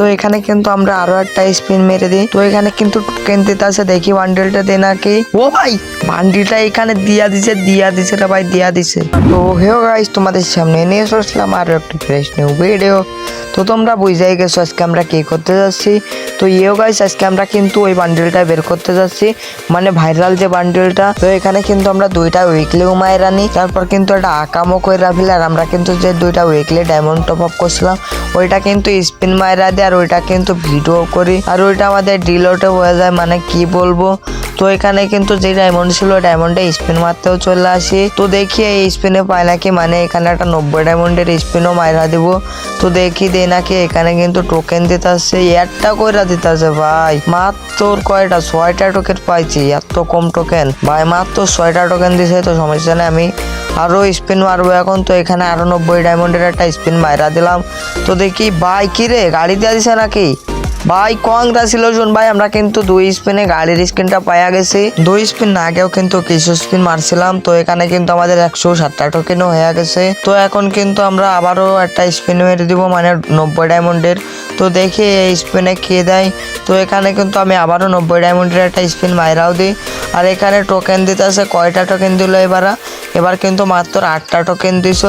তো এখানে কিন্তু আমরা আরও একটা স্পিন মেরে দিই। তো এখানে কিন্তু টোকেন দিতে আছে, দেখি বান্ডেলটা দে নাকি। ও ভাই বান্ডিলটা এখানে দিয়া দিছে দিয়া দিছে রে ভাই, দিয়া দিছে। তো হেও গাইস তোমাদের সামনে নিয়ে আসলাম আরও একটি ফ্রেশ নিউ ভিডিও তো তোমরা বুঝাই গেছো আজকে আমরা কি করতে যাচ্ছি। তো ইয়েও গাইস আজকে আমরা কিন্তু ওই বান্ডেলটা বের করতে যাচ্ছি। মানে ভাইরাল যে বান্ডেলটা তো এখানে কিন্তু আমরা দুইটা উইকলি উমায়ের আনি তারপর কিন্তু একটা আকামও করে রাখিল আর আমরা কিন্তু যে দুইটা উইকলি ডায়মন্ড টপ আপ করছিলাম, ওইটা কিন্তু স্পিন মায়েরা দিই আর ওইটা কিন্তু ভিডিও করি। আর ওইটা আমাদের ডিলোটে হয়ে যায় মানে কি বলব? তো এখানে কিন্তু যে ডায়মন্ড ছিল ডায়মন্ডে স্পিন মারতেও চলে আসি। তো দেখি এই স্পিনে পাই নাকি মানে এখানে একটা নব্বই ডায়মন্ডের স্পিনও মাইরা দিব। তো দেখি দে নাকি, এখানে কিন্তু টোকেন দিতে আসছে একটা কইরা দিতে আছে ভাই। মাত্র কয়টা? ছয়টা টোকেন পাইছি, এত কম টোকেন ভাই, মাত্র ছয়টা টোকেন দিছে, তো সমস্যা নেই, আমি আরও স্পিন মারবো। এখন তো এখানে আরও নব্বই ডায়মন্ডের একটা স্পিন মাইরা দিলাম। তো দেখি, ভাই কি রে গাড়ি দিয়ে দিছে নাকি? ভাই কংগ্রাচুলেশন ভাই, আমরা কিন্তু দুই স্পিনে গাড়ির স্ক্রিনটা পাইয়া গেছি। দুই স্পিন না আগেও কিন্তু কিছু স্পিন মারছিলাম। তো এখানে কিন্তু আমাদের একশো সাতটা টোকেনও হয়ে গেছে। তো এখন কিন্তু আমরা আবারও একটা স্পিন মেরে দিব মানে নব্বই ডায়মন্ডের তো দেখি এই স্পিনে কে দেয়। তো এখানে কিন্তু আমি আবারও নব্বই ডায়মন্ডের একটা স্পিন মাইরাও দিই। আর এখানে টোকেন দিতে আছে কয়টা টোকেন দিল এবার? এবার কিন্তু মাত্র আটটা টোকেন দিছ।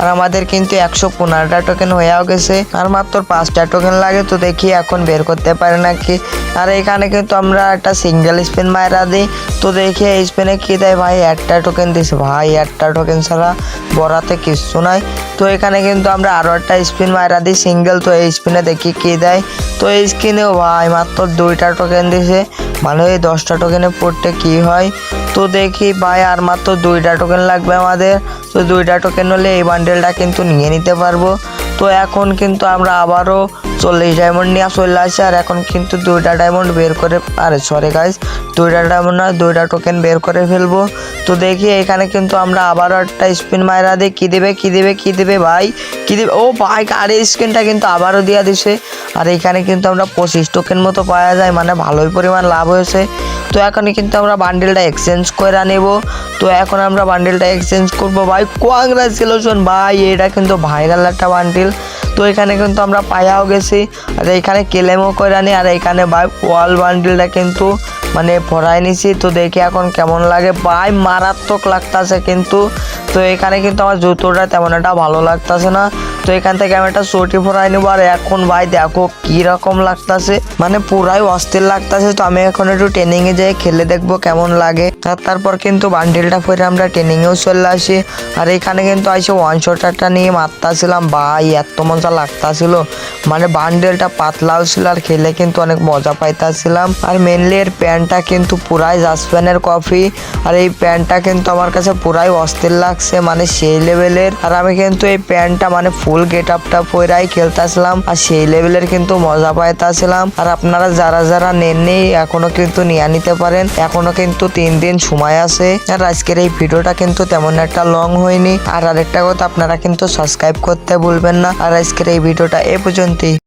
আর আমাদের কিন্তু একশো পনেরোটা টোকেন হয়েও গেছে। আর মাত্র পাঁচটা টোকেন লাগে, তো দেখি এখন বের করতে পারে নাকি। আর এখানে কিন্তু আমরা একটা সিঙ্গেল স্পিন মায়েরা দিই। তো দেখি এই স্পিনে কি দেয় ভাই? একটা টোকেন দিছে। ভাই, একটা টোকেন ছাড়া বড়াতে কিচ্ছু নাই। তো এখানে কিন্তু আমরা আরও একটা স্পিন মায়েরা দিই সিঙ্গেল তো এই স্পিনে দেখি কি দেয়? তো এই স্ক্রিনেও ভাই, মাত্র দুইটা টোকেন দিছে। মানে এই দশটা টোকেনে পড়তে কি হয়? তো দেখি ভাই, আর মাত্র দুইটা টোকেন লাগবে আমাদের। তো দুইটা টোকেন হলে এই বান্ডেলটা কিন্তু নিয়ে নিতে পারব। তো এখন কিন্তু আমরা আবারও চল্লিশ ডায়মন্ড নিয়ে চলে আসি, আর এখন কিন্তু দুইটা ডায়মন্ড বের করে আরে সরি গাইজ দুইটা ডায়মন্ড না দুইটা টোকেন বের করে ফেলব। তো দেখি এখানে কিন্তু আমরা আবারও একটা স্পিন মায়েরা দিই। কী দেবে কী দেবে কী দেবে ভাই? কী দেবে? ও ভাই, আর এই স্ক্রিনটা কিন্তু আবারও দিয়া দিছে। আর এখানে কিন্তু আমরা পঁচিশ টোকেন মতো পাওয়া যায় মানে ভালোই পরিমাণ লাভ হয়েছে। তো এখন কিন্তু আমরা বান্ডেলটা এক্সচেঞ্জ করে নেব। তো এখন আমরা বান্ডেলটা এক্সচেঞ্জ করব। ভাই কংগ্রাচুলেশন ভাই, এটা কিন্তু ভাইরাল একটা বান্ডেল তো এখানে কিন্তু আমরা পায়াও গেছি। আর এখানে কেলেমও করে আনি আর এখানে ভাই ওয়াল বান্ডেলটা কিন্তু মানে পড়াই নিছি। তো দেখি এখন কেমন লাগে। ভাই, মারাত্মক লাগতাছে কিন্তু। তো এখানে কিন্তু আমার জুতোটা তেমন একটা ভালো লাগতাছে না। তো এখান থেকে আমি একটা চটি ফোরাই নেব। আর এখন ভাই দেখো কি রকম লাগতাছে। মানে পুরাই অস্থির লাগতাছে। তো আমি এখন একটু ট্রেনিং এ যাই, খেলে দেখব কেমন লাগে। আর তারপর কিন্তু বান্ডেলটা ফেরে আমরা ট্রেনিং এও চলে আসি। আর এখানে কিন্তু আইসে ওয়ান শটারটা নিয়ে মারতাছিলাম। ভাই, এত মজা লাগতাছিল। মানে বান্ডেলটা পাতলাও ছিল আর খেলে কিন্তু অনেক মজা পাইতাছিলাম। আর মেনলি এর প্যান্টটা কিন্তু পুরাই জাসপ্যানের কফি আর এই প্যান্টটা কিন্তু আমার কাছে পুরাই অস্থির লাগছে মানে সেই লেভেলের আর আমি কিন্তু এই প্যান্টটা মানে ফুল গেট আপটা পয়রাই খেলতেছিলাম আর সেই লেভেলের কিন্তু মজা পাইতাছিলাম। আর আপনারা যারা যারা নেননি, এখনও কিন্তু নিয়ে নিতে পারেন। এখনও কিন্তু তিন দিন সময় আছে। আর আজকের এই ভিডিওটা কিন্তু তেমন একটা লং হয়নি। আর আরেকটা কথা, আপনারা কিন্তু সাবস্ক্রাইব করতে ভুলবেন না। আর আজকের এই ভিডিওটা এ পর্যন্তই।